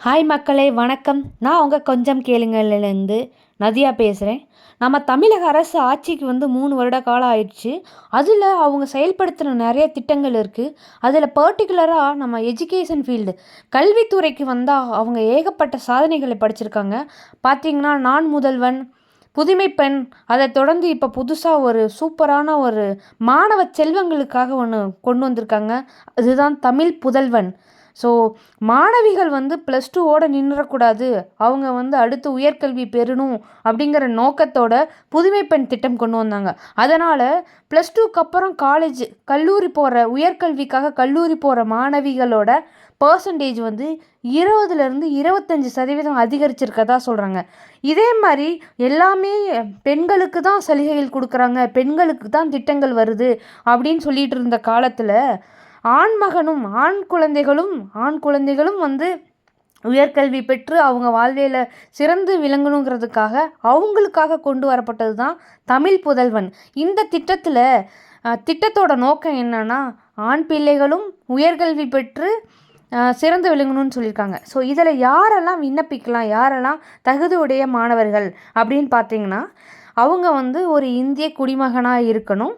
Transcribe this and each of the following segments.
Hi மக்களே வணக்கம். நான் உங்கள் கொஞ்சம் கேளுங்கள்லேருந்து நதியா பேசுகிறேன் நம்ம தமிழக அரசு ஆட்சிக்கு வந்து மூணு வருட காலம் ஆயிடுச்சு. அதில் அவங்க செயல்படுத்தின நிறைய திட்டங்கள் இருக்குது அதில் பர்டிகுலராக நம்ம எஜுகேஷன் ஃபீல்டு கல்வித்துறைக்கு வந்தால் அவங்க ஏகப்பட்ட சாதனைகளை படிச்சிருக்காங்க. பார்த்திங்கன்னா நான் முதல்வன் புதுமை பெண் அதை தொடர்ந்து இப்போ புதுசாக ஒரு சூப்பரான ஒரு மாணவ செல்வங்களுக்காக ஒன்று கொண்டு வந்திருக்காங்க. அதுதான் தமிழ் புதல்வன். ஸோ மாணவிகள் வந்து ப்ளஸ் டூவோட நின்றக்கூடாது அவங்க வந்து அடுத்து உயர்கல்வி பெறணும் அப்படிங்கிற நோக்கத்தோட புதுமை பெண் திட்டம் கொண்டு வந்தாங்க. அதனால் ப்ளஸ் டூக்கு அப்புறம் காலேஜ் கல்லூரி போகிற உயர்கல்விக்காக கல்லூரி போகிற மாணவிகளோட பர்சன்டேஜ் வந்து இருபதுலேருந்து இருபத்தஞ்சி சதவீதம் அதிகரிச்சிருக்கதா சொல்கிறாங்க இதே மாதிரி எல்லாமே பெண்களுக்கு தான் சலுகைகள் கொடுக்குறாங்க. பெண்களுக்கு தான் திட்டங்கள் வருது அப்படின்னு சொல்லிட்டு இருந்த காலத்தில் ஆண் மகனும் ஆண் குழந்தைகளும் ஆண் குழந்தைகளும் வந்து உயர்கல்வி பெற்று அவங்க வாழ்வியில் சிறந்து விளங்கணுங்கிறதுக்காக அவங்களுக்காக கொண்டு வரப்பட்டது தான் தமிழ் புதல்வன். இந்த திட்டத்தில் திட்டத்தோட நோக்கம் என்னென்னா ஆண் பிள்ளைகளும் உயர்கல்வி பெற்று சிறந்து விளங்கணும்னு சொல்லியிருக்காங்க. ஸோ இதில் யாரெல்லாம் விண்ணப்பிக்கலாம் யாரெல்லாம் தகுதியுடைய மாணவர்கள் அப்படின்னு பார்த்தீங்கன்னா அவங்க வந்து ஒரு இந்திய குடிமகனாக இருக்கணும்.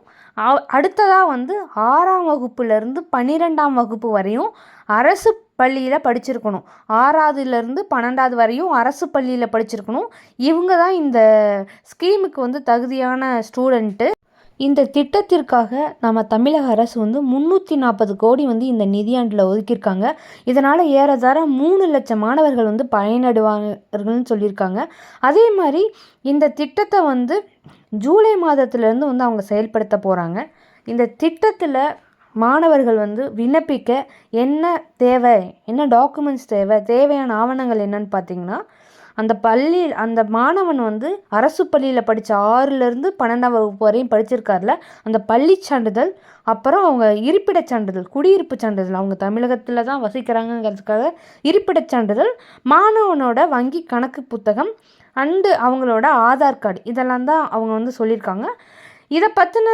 அடுத்ததாக வந்து ஆறாம் வகுப்புலேருந்து பன்னிரெண்டாம் வகுப்பு வரையும் அரசு பள்ளியில் படிச்சிருக்கணும். ஆறாவதுலேருந்து பன்னெண்டாவது வரையும் அரசு பள்ளியில் படிச்சிருக்கணும். இவங்க தான் இந்த ஸ்கீமுக்கு வந்து தகுதியான ஸ்டூடெண்ட்டு. இந்த திட்டத்திற்காக நம்ம தமிழக அரசு வந்து முந்நூற்றி நாற்பது கோடி வந்து இந்த நிதியாண்டில் ஒதுக்கியிருக்காங்க. இதனால் ஏறதார மூணு லட்சம் மாணவர்கள் வந்து பயனடைவார்கள்னு சொல்லியிருக்காங்க. அதே மாதிரி இந்த திட்டத்தை வந்து ஜூலை மாதத்துலேருந்து வந்து அவங்க செயல்படுத்த போகிறாங்க இந்த திட்டத்தில் மாணவர்கள் வந்து விண்ணப்பிக்க என்ன தேவை? என்ன டாக்குமெண்ட்ஸ் தேவை? தேவையான ஆவணங்கள் என்னன்னு பார்த்தீங்கன்னா அந்த பள்ளி அந்த மாணவன் வந்து அரசு பள்ளியில் படித்த ஆறுலேருந்து பன்னெண்டாம் வகுப்பு வரையும் படிச்சிருக்காருல. அந்த பள்ளி சான்றிதழ் அப்புறம் அவங்க இருப்பிடச் சான்றிதழ் குடியிருப்பு சான்றிதழ் அவங்க தமிழகத்தில் தான் வசிக்கிறாங்கங்கிறதுக்காக இருப்பிடச் சான்றிதழ் மாணவனோட வங்கி கணக்கு புத்தகம் அண்டு அவங்களோட ஆதார் கார்டு இதெல்லாம் தான் அவங்க வந்து சொல்லியிருக்காங்க. இதை பற்றின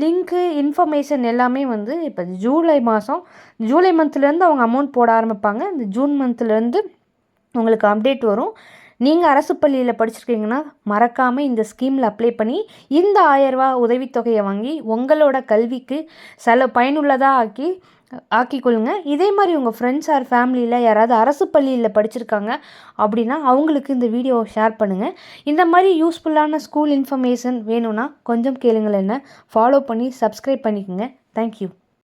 லிங்க்கு இன்ஃபர்மேஷன் எல்லாமே வந்து இப்போ ஜூலை மாதம் ஜூலை மந்த்லேருந்து அவங்க அமௌண்ட் போட ஆரம்பிப்பாங்க. இந்த ஜூன் மந்த்லேருந்து உங்களுக்கு அப்டேட் வரும். நீங்கள் அரசு பள்ளியில் படிச்சிருக்கீங்கன்னா மறக்காமல் இந்த ஸ்கீமில் அப்ளை பண்ணி இந்த ஆயரூவா உதவித்தொகையை வாங்கி உங்களோட கல்விக்கு சில பயனுள்ளதாக ஆக்கி ஆக்கிக்கொள்ளுங்க இதே மாதிரி உங்கள் ஃப்ரெண்ட்ஸ் ஆர் ஃபேமிலியில் யாராவது அரசு பள்ளியில் படிச்சிருக்காங்க அப்படின்னா அவங்களுக்கு இந்த வீடியோவை ஷேர் பண்ணுங்கள் இந்த மாதிரி யூஸ்ஃபுல்லான ஸ்கூல் இன்ஃபர்மேஷன் வேணும்னா கொஞ்சம் கேளுங்கள் என்ன ஃபாலோ பண்ணி சப்ஸ்கிரைப் பண்ணிக்கோங்க. தேங்க்யூ